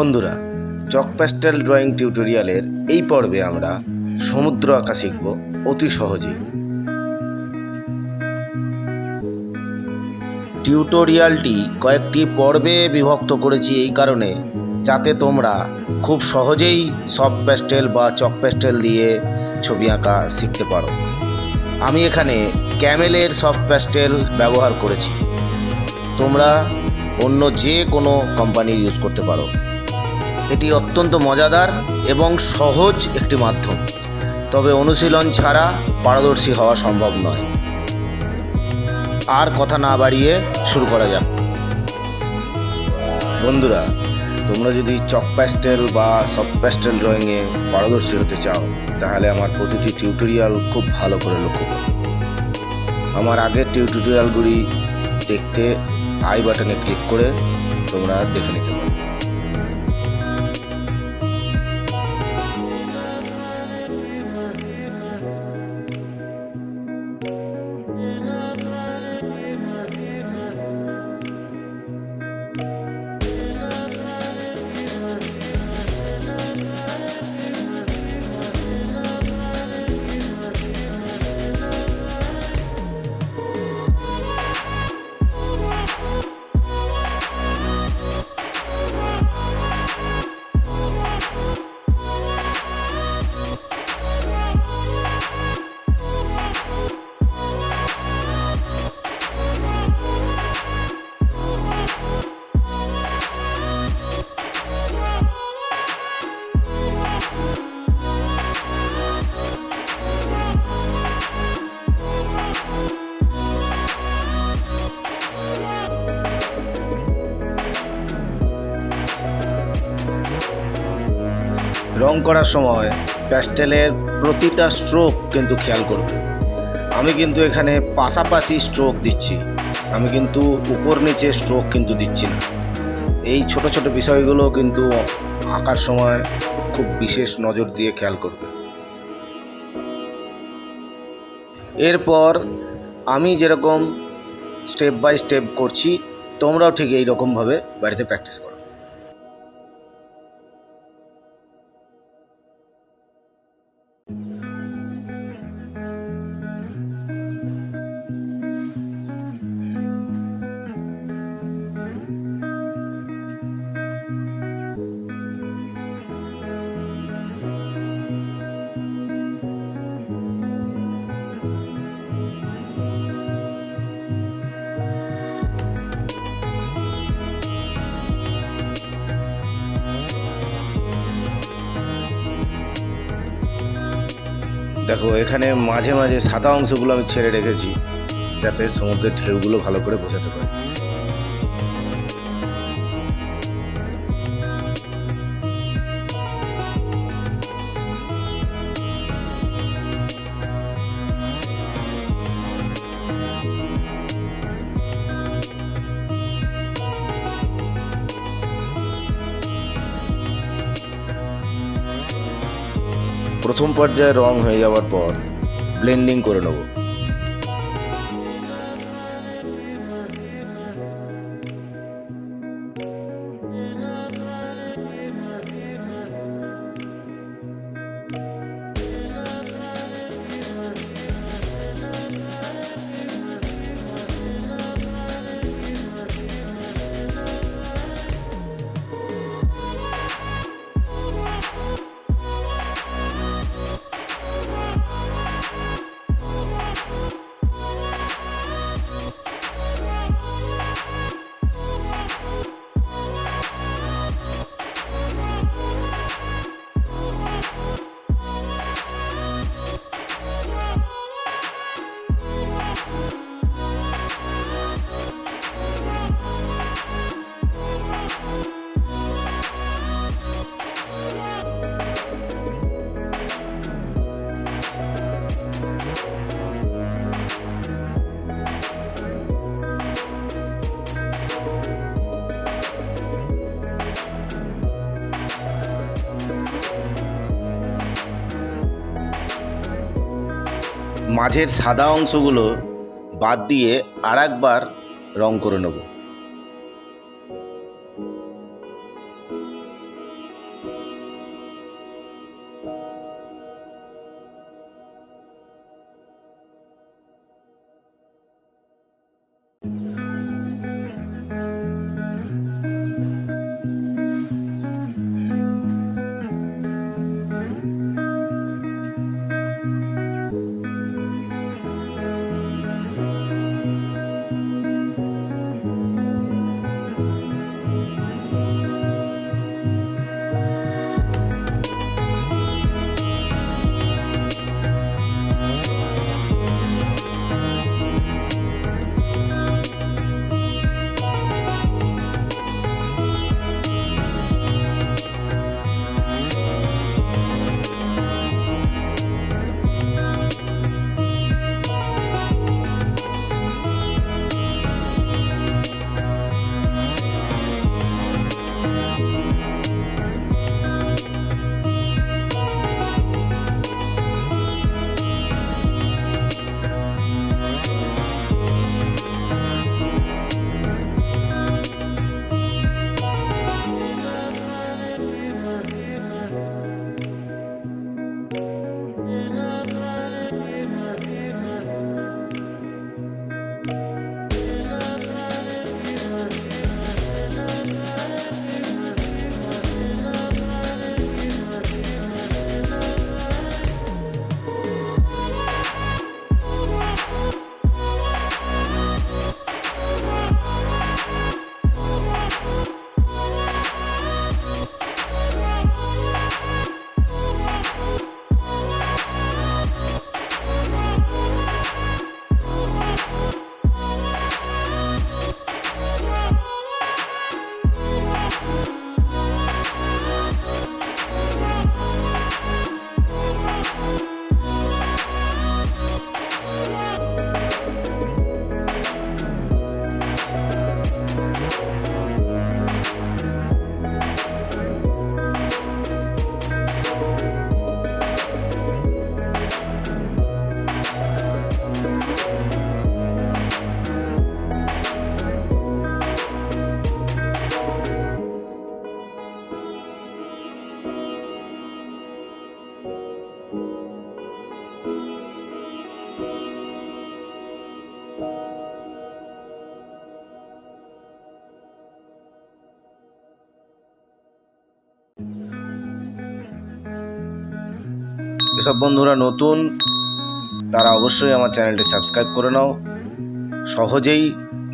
বন্ধুরা চক pastel drawing টিউটোরিয়ালের এই পর্বে আমরা সমুদ্র আঁকা শিখব অতি সহজেই। টিউটোরিয়ালটি কয়েকটি পর্বে বিভক্ত করেছি এই কারণে, যাতে তোমরা খুব সহজেই সফট প্যাস্টেল বা চক প্যাস্টেল দিয়ে ছবি আঁকা শিখতে পারো। আমি এখানে ক্যামেলের সফট প্যাস্টেল ব্যবহার করেছি। তোমরা অন্য যে কোনো কোম্পানি ইউজ করতে পারো। এটি অত্যন্ত মজাদার এবং সহজ একটি মাধ্যম। তবে অনুশীলন ছাড়া পারদর্শী হওয়া সম্ভব নয়। আর কথা না বাড়িয়ে শুরু করা যাক। বন্ধুরা, তোমরা যদি চক প্যাস্টেল বা সফট প্যাস্টেল ড্রয়িংয়ে পারদর্শী হতে চাও, তাহলে আমার প্রতিটি টিউটোরিয়াল খুব ভালো করে লক্ষ্য করো। আমার আগের টিউটোরিয়ালগুলি দেখতে আই বাটনে ক্লিক করে তোমরা দেখে নিতে পারো। রং করার সময় প্যাস্টেলের প্রতিটা স্ট্রোক কিন্তু খেয়াল করবে। আমি কিন্তু এখানে পাশাপাশি স্ট্রোক দিচ্ছি। আমি কিন্তু উপর নিচে স্ট্রোক কিন্তু দিচ্ছি না। এই ছোট ছোট বিষয়গুলো কিন্তু আঁকার সময় খুব বিশেষ নজর দিয়ে খেয়াল করবে। এরপর আমি যেরকম স্টেপ বাই স্টেপ করছি, তোমরাও ঠিক এই রকমভাবে বাড়িতে প্র্যাকটিস করো। দেখো, এখানে মাঝে মাঝে সাদা অংশগুলো আমি ছেড়ে রেখেছি, যাতে সমুদ্রের ঢেউগুলো ভালো করে বোঝাতে পারি। প্রথম পর্যায়ে রং হয়ে যাওয়ার পর ব্লেন্ডিং করে নেব। মাঝের সাদা অংশগুলো বাদ দিয়ে আর একবার রং করে নেব। এসব বন্ধুরা নতুন, তারা অবশ্যই আমার চ্যানেলটি সাবস্ক্রাইব করে নাও। সহজেই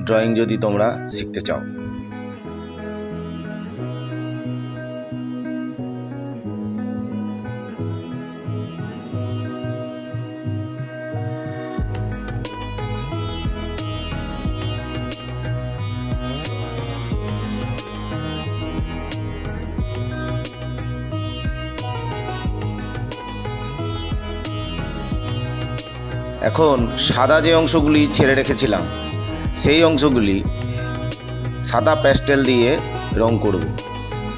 ড্রয়িং যদি তোমরা শিখতে চাও। এখন সাদা যে অংশগুলি ছেড়ে রেখেছিলাম, সেই অংশগুলি সাদা প্যাস্টেল দিয়ে রং করব।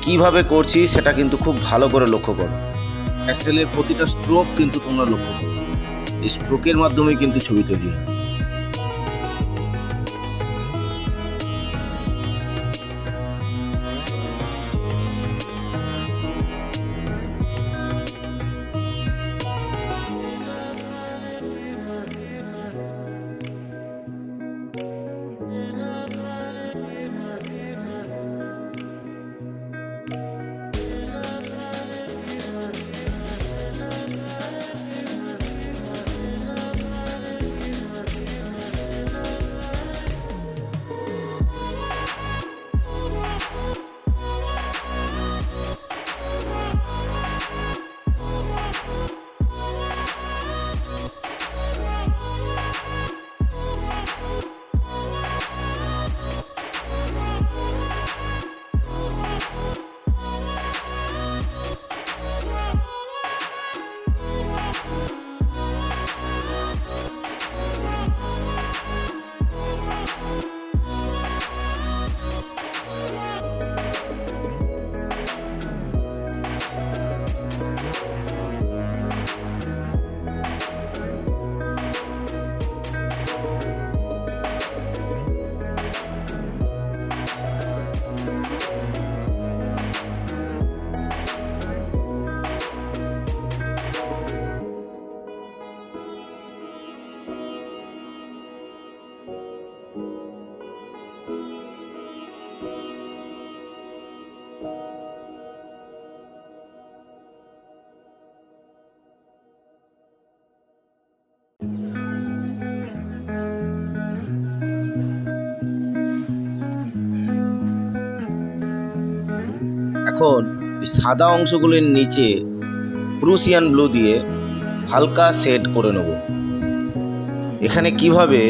কীভাবে করছি সেটা কিন্তু খুব ভালো করে লক্ষ্য করো। প্যাস্টেলের প্রতিটা স্ট্রোক কিন্তু তোমরা লক্ষ্য করো। এই স্ট্রোকের মাধ্যমে কিন্তু ছবি তৈরি হয়। এখন সাদা অংশগুলির নিচে প্রুসিয়ান ব্লু দিয়ে হালকা সেট করে নেব। এখানে কীভাবে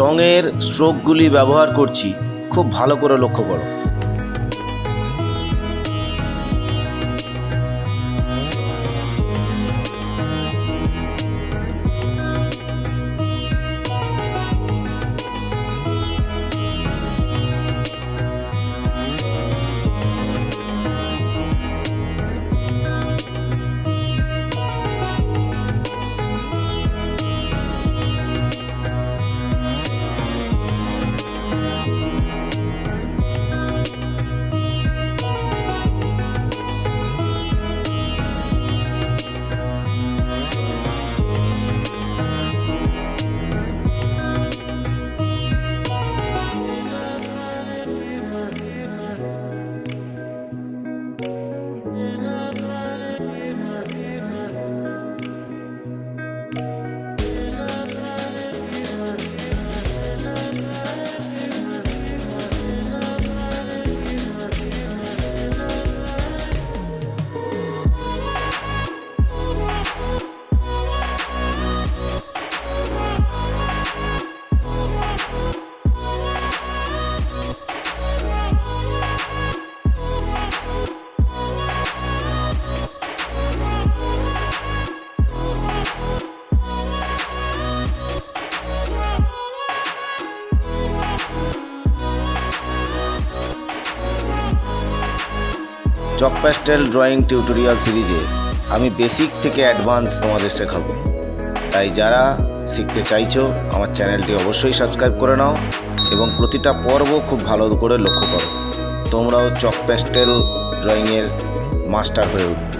রঙের স্ট্রোকগুলি ব্যবহার করছি খুব ভালো করে লক্ষ্য করো। চক প্যাস্টেল ড্রয়িং টিউটোরিয়াল সিরিজে আমি বেসিক থেকে অ্যাডভান্স তোমাদের শেখাবো। তাই যারা শিখতে চাইছো, আমার চ্যানেলটি অবশ্যই সাবস্ক্রাইব করে নাও এবং প্রতিটা পর্ব খুব ভালো করে লক্ষ্য করো। তোমরাও চক প্যাস্টেল ড্রয়িংয়ের মাস্টার হয়ে উঠবে।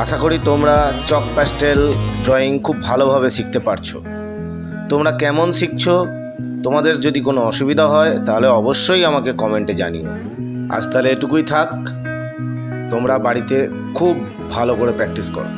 আশা করি তোমরা চক প্যাস্টেল ড্রয়িং খুব ভালোভাবে শিখতে পারছ। তোমরা কেমন শিখছো, তোমাদের যদি কোনো অসুবিধা হয়, তাহলে অবশ্যই আমাকে কমেন্টে জানিও। আজ তাহলে এটুকুই থাক। তোমরা বাড়িতে খুব ভালো করে প্র্যাকটিস করো।